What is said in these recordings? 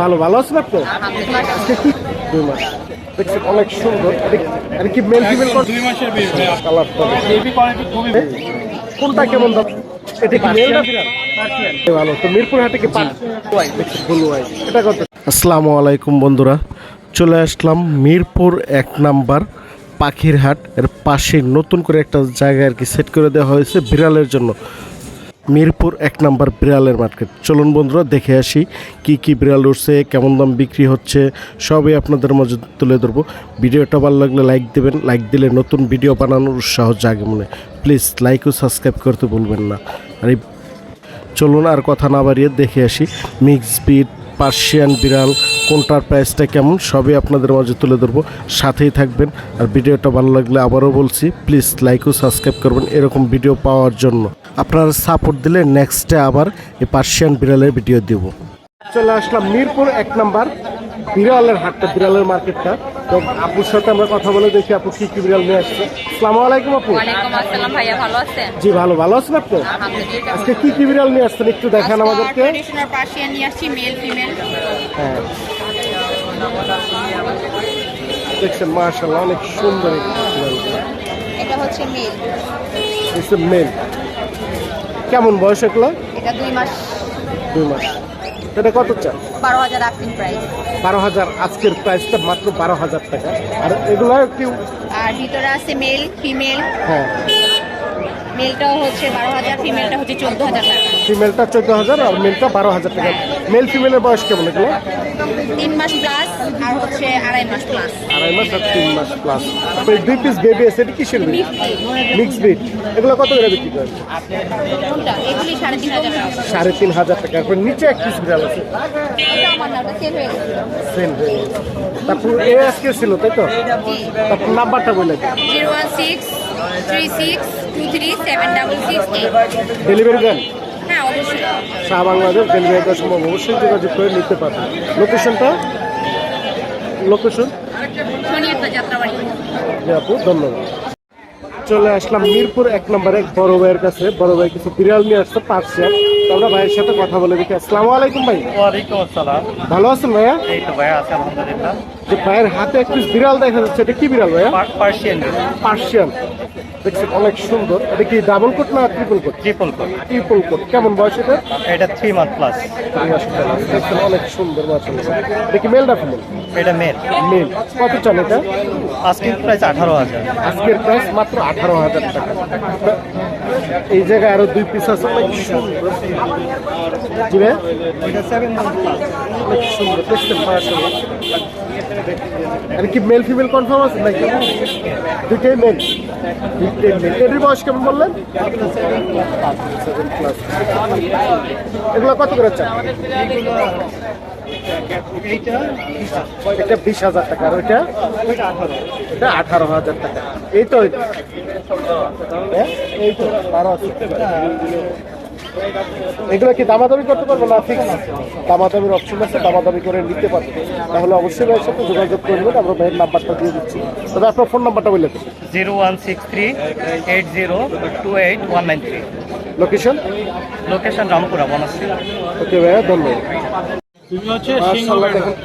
ভালো ভালো আছেন আপনি দুই মাস। দেখছেন অনেক সুন্দর। এটা কি মেল ফিমেল দুই মাসের কালার বেবি কোয়ালিটি খুবই কোনটা কেমন দাম? এটা কি মেল না ভালো তো মিরপুর হাটে কি এটা কত? আসসালামু আলাইকুম বন্ধুরা চলে আসলাম মিরপুর এক নাম্বার পাখির হাট। এর পাশে নতুন করে একটা জায়গা আর কি সেট করে দেওয়া হয়েছে বিড়ালের জন্য। মিরপুর এক নাম্বার বিড়ালের মার্কেট। চলুন বন্ধুরা, দেখে আসি কি কি বিড়াল উঠছে, কেমন দাম বিক্রি হচ্ছে, সবই আপনাদের মাঝে তুলে ধরবো। ভিডিওটা ভালো লাগলে লাইক দেবেন, লাইক দিলে নতুন ভিডিও বানানোর উৎসাহ জাগে মনে। প্লিজ লাইক ও সাবস্ক্রাইব করতে ভুলবেন না। আর চলুন আর কথা না বাড়িয়ে দেখে আসি মিক্স বিট পার্সিয়ান বিড়াল, কোনটার প্রাইসটা কেমন, সবই আপনাদের মাঝে তুলে ধরবো। সাথেই থাকবেন। আর ভিডিওটা ভালো লাগলে আবারও বলছি, প্লিজ লাইক ও সাবস্ক্রাইব করবেন এরকম ভিডিও পাওয়ার জন্য। আপনারা সাপোর্ট দিলে নেক্সটে আবার এই পার্সিয়ান বিড়ালের ভিডিও দেব। চলে আসলাম মিরপুর এক নাম্বার বিড়ালের হাটটা বিড়ালের মার্কেটটা তো আপুর সাথে আমরা কথা বলে দেখি আপু কি কি বিড়াল নিয়ে আসছে। আসসালামু আলাইকুম আপু। ওয়ালাইকুম আসসালাম ভাইয়া ভালো আছেন? জি ভালো। ভালো আছেন আপনি? আজকে কি কি বিড়াল নিয়ে আসছেন একটু দেখান আমাদেরকে। ট্রেডিশনাল পার্সিয়ান নিয়ে আসছি মেল ফিমেল হ্যাঁ। দেখছেন মার্শাল্লাহ অনেক সুন্দর এটা হচ্ছে মেল মেল কেমন বয়স এগুলো? এটা দুই মাস। দুই মাস। এটা কত চান? বারো হাজার আক্সিন প্রাইস বারো হাজার আজকের প্রাইসটা মাত্র বারো হাজার টাকা। আর এগুলো একটু আর ভিতরে আছে মেল ফিমেল হ্যাঁ। মেলটাও হচ্ছে বারো হাজার ফিমেলটা হচ্ছে চোদ্দ হাজার টাকা। ফিমেলটা চোদ্দ হাজার আর মেলটা বারো হাজার টাকা। মেল ফিমেলের বয়স কেমন এগুলো? তিন মাস প্লাস আর হচ্ছে আড়াই মাস প্লাস আড়াই মাস আর তিন মাস প্লাস তারপরে দুই পিস বেবি আছে এটা কিসের মিক্স বিট এগুলো কত করে বিক্রি করেন? সাড়ে তিন হাজার টাকা। তারপর নিচে এক পিস বিড়াল আছে। এটা আমার সেল হয়ে গেছে। সেল গেছে। তারপর এ আজকে ছিল তাই তো? তারপর নাম্বারটা বলে zero one six three six two three seven double six delivery দেন শাহ বাংলাদেশ ডেলিভারি দেওয়ার সম্ভব অবশ্যই যোগাযোগ করে নিতে পারবেন লোকেশনটা? লোকেশন? আপু ধন্যবাদ। চলে আসলাম মিরপুর এক নম্বরে এক বড় ভাইয়ের কাছে। বড় ভাই কিছু বিড়াল নিয়ে আসছে পার্সিয়ান তো আমরা ভাইয়ের সাথে কথা বলে দেখি। আসসালামু আলাইকুম ভাই। ওয়ালাইকুম আসসালাম। ভালো আছেন ভাইয়া? এই তো ভাইয়া আছে আলহামদুলিল্লাহ। যে ভাইয়ের হাতে একটি বিড়াল দেখা যাচ্ছে এটা কি বিড়াল ভাইয়া? Persian Persian. দেখছেন অনেক সুন্দর। এটা কি ডাবল কোট না triple coat triple coat triple coat কেমন বয়স এটা? এটা থ্রি মান্থ প্লাস দেখছেন অনেক সুন্দর মাশাআল্লাহ এটা কি মেল না ফিমেল এটা মেল মেল কত চান এটা? আজকে প্রাইস আঠারো হাজার। আজকের প্রাইস মাত্র আঠারো হাজার টাকা। এই জায়গায় আরও দুই পিস আছে অনেক সুন্দর। জি ভাই অনেক মাশাআল্লাহ আর কি মেল ফিমেল কনফার্ম আছে নাকি? দুইটাই মেল দুইটাই মেল এটির বয়স কেমন বললেন? এগুলো কত করে চান? এটা বিশ হাজার টাকা আর ওইটা? এটা আঠারো হাজার টাকা। এই তো? এই তো। বারো। এগুলো কি দামাদামি করতে পারব না ফিক্স দামাদামির অপশন আছে দামাদামি করে নিতে পারব। তাহলে অবশ্যই ভাইয়ের সাথে যোগাযোগ করবেন আমরা ভাইয়ের নাম্বারটা দিয়ে দিচ্ছি। তবে আপনার ফোন নাম্বারটা বলে দেন। Zero one six three eight zero two eight one nine three. Location location Rampura Banasree. Okay ভাইয়া ধন্যবাদ।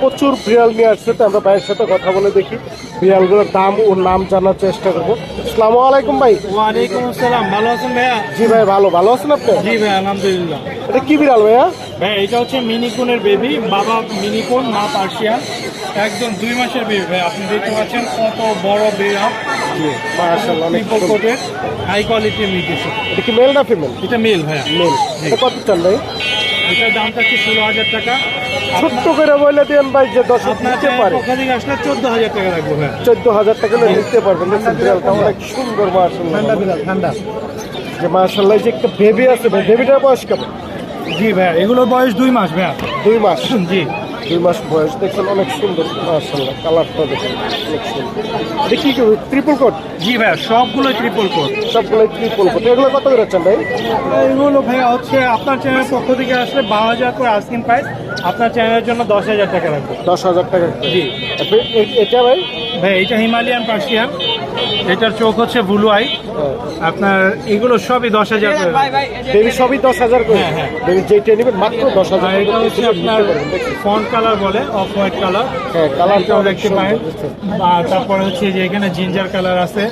প্রচুর বিড়াল নিয়ে আসছে তো আমরা ভাইয়ের সাথে কথা বলে দেখি। বিড়ালগুলোর দাম ও নাম জানার চেষ্টা করব। আসসালামু আলাইকুম ভাই। ওয়ালাইকুম আসসালাম ভালো আছেন ভাইয়া? জি ভাই ভালো। ভালো আছেন আপনি? জি ভাই আলহামদুলিল্লাহ। এটা কি বিড়াল ভাইয়া? ভাই এটা হচ্ছে মিনিকুনের বেবি বাবা মিনিকুন মা পার্সিয়ান। একদম দুই মাসের বেবি ভাই আপনি দেখতে পাচ্ছেন কত বড় বেড়া মাশাআল্লাহ অনেক ট্রিপল সুন্দর। কোটের হাই কোয়ালিটির মিউটেশন এটা কি মেল না ফিমেল এটা মেল ভাইয়া। মেল এটা কত চান ভাই? এটার দামটা হচ্ছে ষোলো হাজার টাকা। ছোট্ট করে বলে দেন ভাই যে দশ নিতে পারে। চোদ্দ হাজার টাকা রাখব ভাইয়া চোদ্দ হাজার টাকা নিতে পারবেন বিড়ালটা অনেক সুন্দর মাশাআল্লাহ বিড়াল ঠান্ডা। যে মাশাআল্লাহ যে একটা বেবি আছে ভাই বেবিটার বয়স কেমন? জি ভাইয়া এগুলোর বয়স দুই মাস ভাইয়া। দুই মাস। জি। দুই মাস বয়স দেখছেন অনেক সুন্দর মাশাআল্লাহ কালারটা দেখেন অনেক সুন্দর। এটা কি ট্রিপল কোট জি ভাইয়া সবগুলো ট্রিপল কোট সবগুলো ট্রিপল কোট এগুলো কত করে চান ভাই? এগুলো ভাইয়া হচ্ছে আপনার চ্যানেলের পক্ষ থেকে আসলে বারো হাজার করে আস্কিং প্রাইস আপনার চ্যানেলের জন্য দশ হাজার টাকা রাখব। দশ হাজার টাকা জি। এটা ভাই? ভাই এটা হিমালয়ান পার্সিয়ান। এটার চোখ হচ্ছে ব্লু আই। আপনার এগুলো সবই দশ হাজার বেবি সবই দশ হাজার করে। হ্যাঁ, হ্যাঁ। বেবি যেটা নেবেন মাত্র দশ হাজার এটা হচ্ছে আপনার ফন্ট কালার বলে অফ হোয়াইট কালার। হ্যাঁ কালারটাও দেখতে পারেন। তারপরে হচ্ছে যে এখানে জিঞ্জার কালার আছে।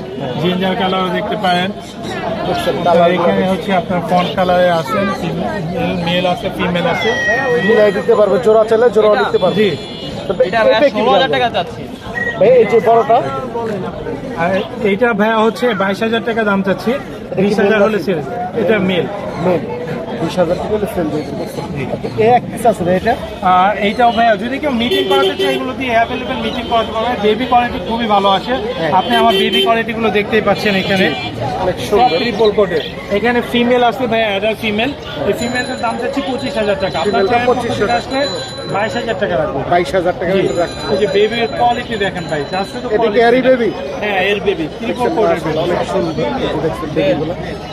জিঞ্জার কালারও দেখতে পারেন। এখানে হচ্ছে আপনার ফন্ট কালারে আছে মেল আছে ফিমেল আছে। দিতে পারবে জোড়া চাইলে জোড়াও নিতে পারবে। জি। টাকা ভাই এই যে বড়টা? এইটা ভাইয়া হচ্ছে বাইশ হাজার টাকা দাম চাচ্ছি। বিশ হাজার হলে সেল এটা মেল মেন বিশ হাজার টাকা হলে সেল আর এইটাও ভাইয়া যদি কেউ মিটিং করাতে এগুলো দিয়ে অ্যাভেলেবেল মিটিং করাতে পারবে। বেবি কোয়ালিটি খুবই ভালো আছে। হ্যাঁ। আপনি আমার বেবি কোয়ালিটিগুলো দেখতেই পাচ্ছেন এখানে। ট্রিপল ফিমেল আছে ভাই অ্যাডাল্ট ফিমেল এই দাম চাচ্ছি পঁচিশ হাজার টাকা। আপনার Female টা চ্যানেল 25,000 পক্ষ থেকে আসলে বাইশ হাজার টাকা রাখব। বাইশ হাজার টাকা জি। এই যে বেবির কোয়ালিটি দেখেন ভাই যা শুধু এটা কি quality হ্যারি বেবি হ্যাঁ এর বেবি ট্রিপল কোটের বেবি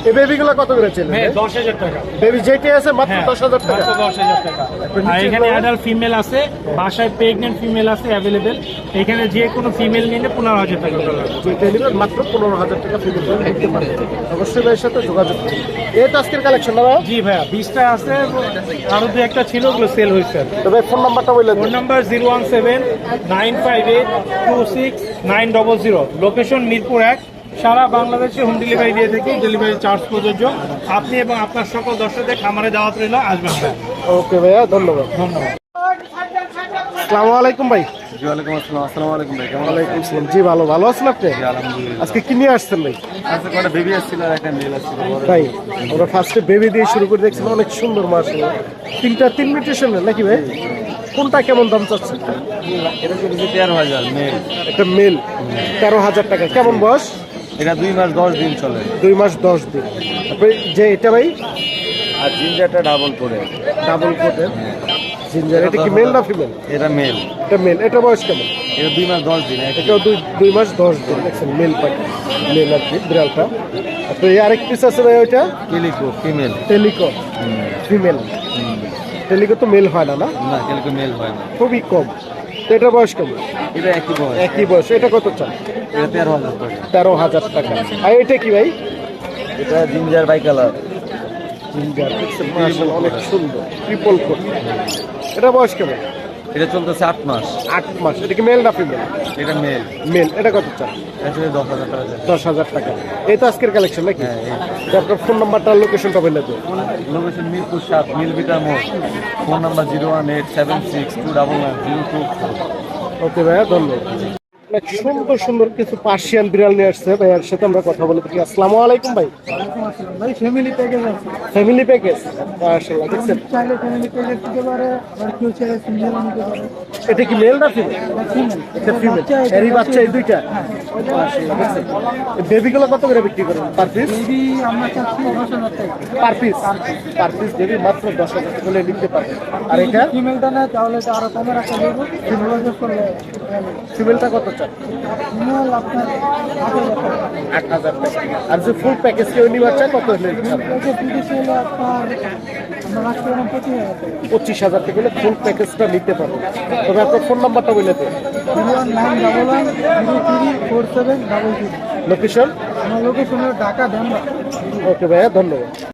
এই বেবিগুলো কত করে হ্যাঁ দশ হাজার টাকা। বেবি যেটি আছে মাত্র হ্যাঁ। দশ হাজার টাকা। দশ হাজার টাকা। আর এখানে অ্যাডাল্ট ফিমেল আছে বাসায় প্রেগনেন্ট ফিমেল আছে অ্যাভেলেবেল এখানে যে কোনো ফিমেল নিলে পনেরো হাজার টাকা করে যেটা নেবেন মাত্র পনেরো হাজার টাকা নিতে অবশ্যই ভাইয়ের সাথে যোগাযোগ করুন। এটা আজকের কালেকশন? জি ভাইয়া বিশটা আছে আরও দু একটা ছিল ওগুলো সেল হয়েছে তবে ফোন নাম্বারটা বললেন phone number zero one seven nine five eight two six nine double zero location Mirpur এক সারা বাংলাদেশে হোম ডেলিভারি দিয়ে থাকি ডেলিভারি চার্জ প্রযোজ্য। আপনি এবং আপনার সকল দর্শকদের খামারে দাওয়াত রইল আসবেন। ভাই ওকে ভাইয়া ধন্যবাদ। ধন্যবাদ। আসসালামু আলাইকুম ভাই। জি ওয়ালাইকুম আসসালাম আসসালামু আলাইকুম ভাই কেমন ওয়ালাইকুম আসসালাম জি ভালো ভালো আছেন আপনি? জি আলহামদুলিল্লাহ। আজকে কি নিয়ে আসছেন ভাই? আজকে কটা বেবি আসছিল আর একটা মেল আসছিল বড়। আমরা ফার্স্টে বেবি দিয়ে শুরু করে দেখছিলাম অনেক সুন্দর মাছ তিনটা তিন মিউটেশনের নাকি ভাই? কোনটা কেমন দাম চাচ্ছে এটা তেরো হাজার মেল একটা মেল তেরো হাজার টাকা। কেমন বয়স? এটা দুই মাস দশ দিন চলে। দুই মাস দশ দিন। তারপরে যে এটা ভাই? আর জিঞ্জারটা ডাবল করে। ডাবল কোটের জিঞ্জার এটা কি মেল না ফিমেল এটা মেল এটা মেল এটা বয়স কেমন? এটা দুই মাস দশ দিন। এটাও দুই দুই মাস দশ দিন। দেখছেন মেল পাখি মেল আর কি বিড়ালটা। তারপরে এই আরেক পিস আছে ভাই ওইটা? Calico female calico female calico তো মেল হয় না না? কেলিকো মেল হয় না। খুবই কম। তো এটা বয়স কেমন? এটা একই বয়স। একই বয়স। এটা কত চান? এটা তেরো হাজার টাকা। তেরো হাজার টাকা। আর এটা কি ভাই? এটা জিঞ্জার বাই কালার। জিঞ্জার। অনেক সুন্দর। ট্রিপল কোট এটা বয়স কেমন? এটা চলতেছে আট মাস। আট মাস। এটা কি মেল না ফিমেল এটা মেল মেল এটা কত চান? আসলে দশ হাজার টাকা দশ হাজার টাকা। এই তো আজকের কালেকশন নাকি? হ্যাঁ আপনার ফোন নাম্বারটা লোকেশনটা বললে তো লোকেশন মিরপুর সাত মিলবিটা মোড়। Phone number zero one eight seven six two double nine zero two okay ভাইয়া ধন্যবাদ। সুন্দর সুন্দর কিছু পার্সিয়ান বিড়াল নিয়ে আসছে। ভাইয়ার সাথে আমরা কথা বলে থাকি। আসসালামু আলাইকুম ভাই। ভাই ফ্যামিলি প্যাকেজ আছে। ফ্যামিলি প্যাকেজ মাশাআল্লাহ দেখছেন? চাইলে ফ্যামিলি প্যাকেজ দিতে পারে আর কেউ চাইলে সিঙ্গেল নিতে পারে। এটা কি মেল না ফিমেল এটা ফিমেল এরই বাচ্চা এই দুইটা? মাশাআল্লাহ দেখছেন? বেবিগুলো কত করে বিক্রি করেন? পার পিস যদি আমরা চাচ্ছি দশ হাজার টাকা। Per piece per piece baby মাত্র দশ হাজার টাকা হলে নিতে পারবে আর এটা? ফিমেলটা না তাহলে আরও কমে রাখা যাবে। ফিমেলটা কত? আট হাজার টাকা। আর যে ফুল প্যাকেজ কেউ চান কত হলে পঁচিশ হাজার টাকা। পঁচিশ হলে ফুল প্যাকেজটা নিতে পারবে। তবে আপনার ফোন নাম্বারটা বলে থ্রি লোকেশন? আমার লোকেশন ঢাকা ডেমরা ওকে ভাইয়া ধন্যবাদ।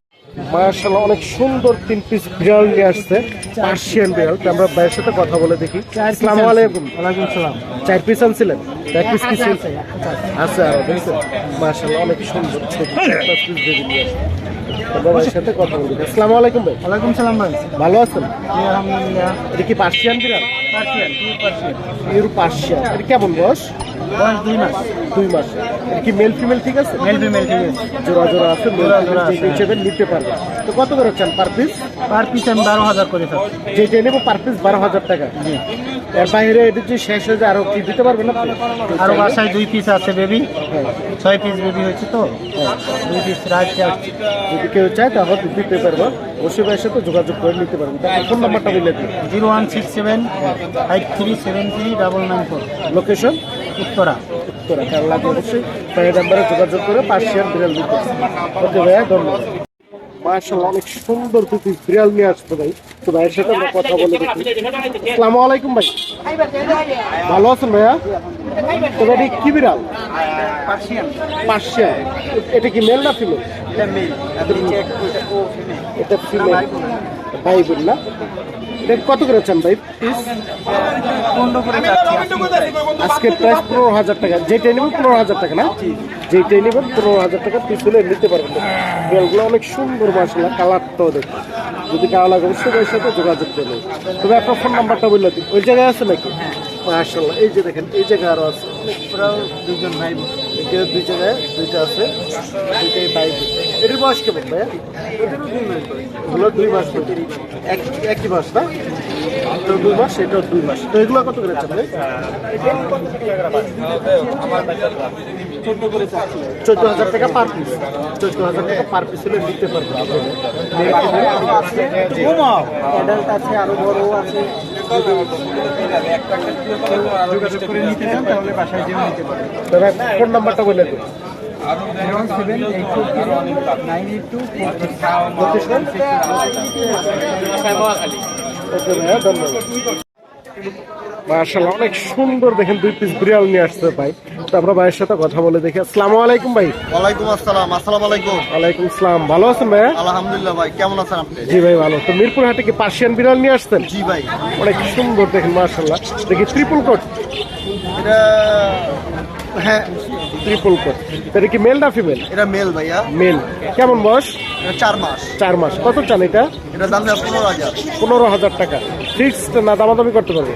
মার্শাল্লাহ অনেক সুন্দর তিন পিস বিড়াল নিয়ে আসছে পার্সিয়ান বিড়াল। আমরা ভাইয়ের সাথে কথা বলে দেখি। আসসালামু আলাইকুম। ওয়ালাইকুম সালাম। চার পিস আনছিলেন? এক পিস কি আছে আরও দেখছেন? মার্শাল্লাহ অনেক সুন্দর ভাইয়ের সাথে কথা বলে আসসালামু আলাইকুম ভাই। ওয়ালাইকুম সালাম ভাই। ভালো আছেন? আলহামদুলিল্লাহ। এটা কি পার্সিয়ান বিড়াল? পার্সিয়ান পার্সিয়ান ইউরো পার্সিয়ান এটা কেমন বয়স? বয়স দুই মাস। দুই মাস। কি মেল ফিমেল ঠিক আছে? মেল ফিমেল ঠিক আছে। জোড়া জোড়া আছে মেল জোড়া ফিমেল জোড়া আছে। হিসেবে নিতে পারবে। তো কত করে চান পার পিস পার পিস আমি বারো হাজার করে থাকি। যেটা নেব পার পিস বারো হাজার টাকা। এর বাইরে এটা শেষ হয়ে যায় আরও কি দিতে পারবেন আপনি? আরও বাসায় দুই পিস আছে বেবি হ্যাঁ। ছয় পিস বেবি হয়েছে তো। দুই পিস আসছে যদি কেউ চায় তাহলে দিতে পারব। অবশ্যই ভাইয়ের সাথে যোগাযোগ করে নিতে পারবেন তার ফোন নাম্বারটা বলে দিন। Zero one six seven five three seven three double nine four. Location Uttara. Uttara. কার লাগে অবশ্যই। ভাইয়ের নাম্বারে যোগাযোগ করে পার্সিয়ান বিড়াল দিতে ওকে ভাইয়া ধন্যবাদ। মার্শাল্লাহ অনেক সুন্দর দুটি বিড়াল নিয়ে আসতো ভাই তো ভাইয়ের সাথে আমরা কথা বলে দেখি। আসসালামু আলাইকুম ভাই। ভালো আছেন ভাইয়া? তো ভাই কি বিড়াল? পার্সিয়ান। এটা কি মেল না ফিমেল এটা ফিমেল ভাই বোন কত করে চান ভাই? আজকে প্রাইস পনেরো হাজার টাকা। যেটা নেবেন পনেরো হাজার টাকা না? যেটা নেবেন পনেরো হাজার টাকা পিস হলে নিতে পারবেন। বেলগুলো অনেক সুন্দর মাসাল্লাহ কালারটাও দেখুন যদি কালো লাগে অবশ্যই সাথে যোগাযোগ করবেন তবে আপনার ফোন নাম্বারটা বললে ওই জায়গায় আছে নাকি? মাসাল্লাহ এই যে দেখেন এই জায়গায় আরও আছে। দুজন ভাই দুই জায়গায় দুইটা আছে। দুইটাই বোন। এটির বয়স কেমন ভাইয়া? দুই মাস এক একই মাস না? দুই মাস এটাও দুই মাস। তো এগুলো কত করে চান চোদ্দ হাজার টাকা পার পিস চোদ্দ হাজার টাকা পার পিস হলে নিতে পারব। অ্যাডাল্ট আছে আরও বড় আছে। যোগাযোগ করে নিতে চান তাহলে বাসায় যেও নিতে পারেন। ফোন নাম্বারটা বলে মার্শাল্লাহ অনেক সুন্দর দেখেন দুই পিস বিড়াল নিয়ে আসতে ভাই। তো আমরা ভাইয়ের সাথে কথা বলে দেখি। আসসালামু আলাইকুম ভাই। ওয়ালাইকুম আসসালাম আসসালাম আলাইকুম। ওয়ালাইকুম আসসালাম ভালো আছেন ভাইয়া? আলহামদুলিল্লাহ ভাই কেমন আছেন আপনি? জি ভাই ভালো। তো মিরপুর হাটে কি পার্সিয়ান বিড়াল নিয়ে আসতেন জি ভাই। অনেক সুন্দর দেখেন মার্শাল্লাহ দেখি ট্রিপল কোট এটা হ্যাঁ ট্রিপল কোট এটা কি মেল না ফিমেল এটা মেল ভাইয়া। মেল কেমন বয়স? চার মাস। চার মাস। কত চান এটা? এটা দাম পনেরো হাজার। পনেরো হাজার টাকা। ফিক্সড না দামাদামি করতে পারবে?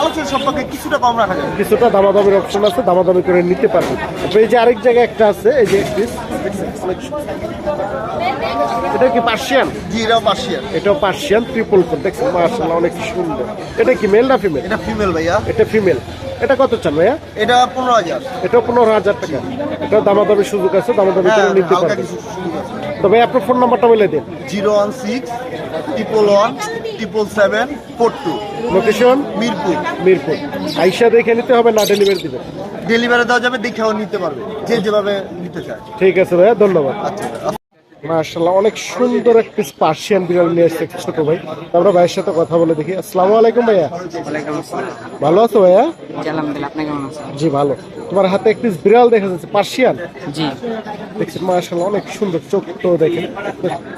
আমি সম্পর্কে কিছুটা কম রাখা যাবে। কিছুটা দামাদামির অপশন আছে দামাদামি করে নিতে পারবে। এই যে আরেক জায়গায় একটা আছে এই যে এটা কি পার্সিয়ান জি এটাও পার্সিয়ান এটাও পার্সিয়ান ট্রিপল কোট দেখছেন? মার্শাল্লাহ অনেক সুন্দর। এটা কি মেল না ফিমেল এটা ফিমেল ভাইয়া। এটা ফিমেল এটা কত চান ভাইয়া? এটা পনেরো হাজার। এটাও পনেরো হাজার টাকা। এটাও দামাদামির সুযোগ আছে দামাদামি হ্যাঁ করে নিতে হালকা পারবে কিছু সুযোগ আছে। তবে আপনার ফোন নাম্বারটা বলে দিন। Zero one six triple one triple seven four two location Mirpur. Mirpur. আইসা দেখে নিতে হবে না ডেলিভারি দিবেন ডেলিভারি দেওয়া যাবে দেখেও নিতে পারবে। যে যেভাবে নিতে চায়। ঠিক আছে ভাইয়া ধন্যবাদ। আচ্ছা। মার্শাল্লাহ অনেক সুন্দর এক পিস পার্সিয়ান বিড়াল নিয়ে এসেছে ছোট ভাই। আমরা ভাইয়ের সাথে কথা বলে দেখি। আসসালামু আলাইকুম ভাইয়া। ভালো আছো ভাইয়া? জি ভালো। তোমার হাতে এক পিস বিড়াল দেখা যাচ্ছে পার্সিয়ান জি। দেখছি মার্শাল্লাহ অনেক সুন্দর চোখটাও দেখেন।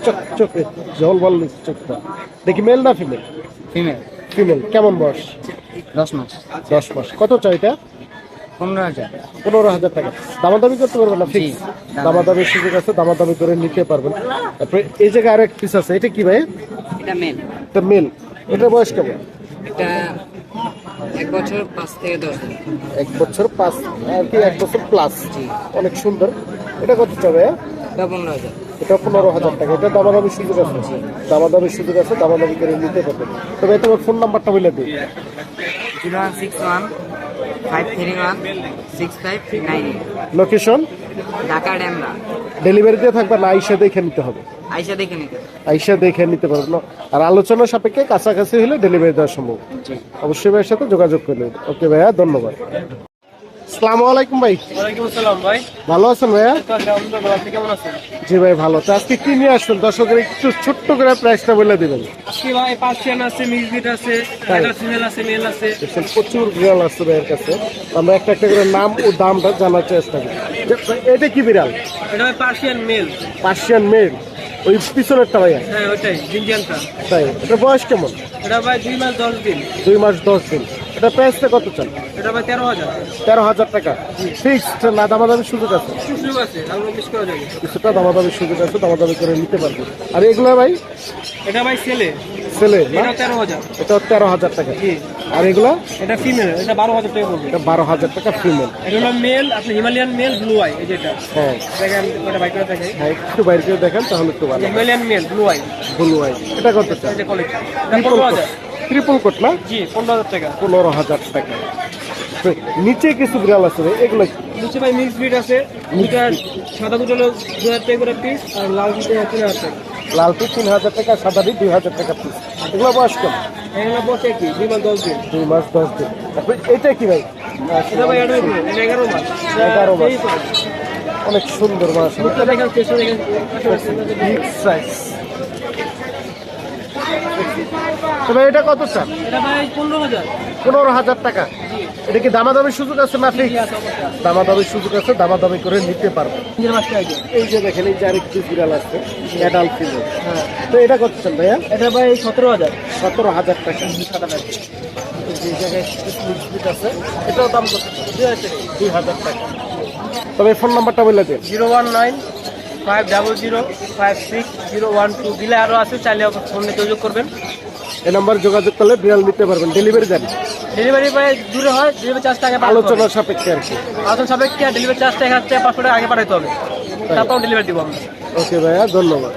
চোখ চোখে জল বল চোখটা। দেখি মেল না ফিমেল ফিমেল ফিমেল কেমন বয়স? দশ মাস। দশ মাস। কত চাই এটা? পনেরো হাজার। পনেরো হাজার টাকা। দামাদামি করতে পারবেন না ফিক্স দামাদামির সুযোগ আছে দামাদামি করে নিতে পারবেন। তারপরে এই জায়গায় আরেক পিস আছে এটা কি ভাই? এটা মেল এটা মেল এটা বয়স কেমন? এটা এক বছর পাঁচ থেকে দশ এক বছর পাঁচ আর কি এক বছর প্লাস অনেক সুন্দর। এটা কত চাবে? এটা পনেরো হাজার। এটা পনেরো হাজার টাকা। এটা দামাদামি সুযোগ আছে। দামাদামি সুযোগ আছে দামাদামি করে নিতে পারবেন। তবে তোমার ফোন নাম্বারটা বলে দিই zero one six one five three one six five nine location Dhaka Demra ডেলিভারিতে থাকবে না আইসা দেখে নিতে হবে? আইসা দেখে নিতে আইসা দেখে নিতে পারবেন আর আলোচনা সাপেক্ষে কাছাকাছি হলে ডেলিভারি দেওয়া সম্ভব। অবশ্যই ভাইয়ের সাথে যোগাযোগ করে নেবেন ওকে ভাইয়া ধন্যবাদ। আসসালামু আলাইকুম ভাই। ওয়ালাইকুম আসসালাম ভাই। ভালো আছেন ভাইয়া? আপনি কেমন আছেন? জি ভাই ভালো। তো আজকে কি নিয়ে আসবেন দর্শকের একটু ছোট্ট করে প্রাইসটা বলে দিবেন। আজকে ভাই পার্সিয়ান আছে মিক্সড আছে এটা ফিমেল আছে মেল আছে। প্রচুর বিড়াল আছে ভাইয়ের কাছে। আমরা একটা একটা করে নাম ও দামটা জানার চেষ্টা করি। এটা কি বিড়াল? এটা পার্সিয়ান মেল। Persian male. ওই পিছনেরটা ভাইয়া? হ্যাঁ ওইটাই জিঞ্জিয়ানটা তাই এটা বয়স কেমন? এটা ভাই দুই মাস দশ দিন। দুই মাস দশ দিন। এটা প্রাইসটা কত চান? এটা ভাই তেরো হাজার। তেরো হাজার টাকা। ফিক্সড না দামাদামির সুযোগ আছে? সুযোগ আছে আমরা মিস করা যাবে। কিছুটা দামাদামির সুযোগ আছে দামাদামি করে নিতে পারবে। আর এগুলো ভাই? এটা ভাই ছেলে। ছেলে তেরো হাজার। এটা তেরো হাজার টাকা। আর এগুলো? এটা ফিমেল এটা বারো হাজার টাকা পড়বে। এটা বারো হাজার টাকা ফিমেল এটা হলো মেল আপনি হিমালয়ান মেল ব্লু আই এই যেটা হ্যাঁ। দেখেন এটা বাইক করে দেখাই হ্যাঁ একটু বাইরে করে দেখেন তাহলে একটু ভালো Himalayan male blue eye blue eye এটা কত কোয়ালিটি এটা পনেরো হাজার। ট্রিপল কোট না? জি পনেরো হাজার টাকা। পনেরো হাজার টাকা। নিচে কিছু বিড়াল আছে ভাই এগুলো নিচে ভাই মিক্স ব্রিড আছে দুটা সাদা দুটো হলো দু হাজার টাকা করে পিস আর লাল দুটো তিন হাজার টাকা। লালটি তিন হাজার টাকা সাদাটি দুই হাজার টাকা পিস এগুলো বয়স কম এখানে বসে কি দুই মাস দশ দিন। দুই মাস দশ দিন। এটা কি ভাই? ভাই এটা এটা এগারো মাস। এগারো মাস। অনেক সুন্দর মাস দেখেন সাইজ তবে এটা কত ভাই পনেরো হাজার। টাকা। এটা কি দামাদামির সুযোগ আছে না ফিক্স দামাদামির সুযোগ আছে দামাদামি করে নিতে পারবে। এই যে দেখেন এই যে আরেকটি বিড়াল আছে অ্যাডাল্ট ফিমেল তো এটা কত চান ভাইয়া? এটা ভাই সতেরো হাজার। সতেরো হাজার টাকা। এই জায়গায় আছে এটাও দাম কত দুই হাজার টাকা। তবে ফোন নাম্বারটা বলে দেন। Zero one nine five double zero five six zero one two. দিলে আরও আছে চাইলে ফোনে যোগাযোগ করবেন। এই নাম্বার যোগাযোগ করলে বিড়াল নিতে পারবেন। ডেলিভারি দেন। ডেলিভারি বয় দূরে হয় ডেলিভারি চার্জ টাকা আলোচনা সাপেক্ষে আর কি। আলোচনা সাপেক্ষে ডেলিভারি চার্জটা এক হাজার পাঁচশো টাকা আগে পাঠাইতে হবে। তারপর ডেলিভারি দিব আমরা। ওকে ভাইয়া ধন্যবাদ।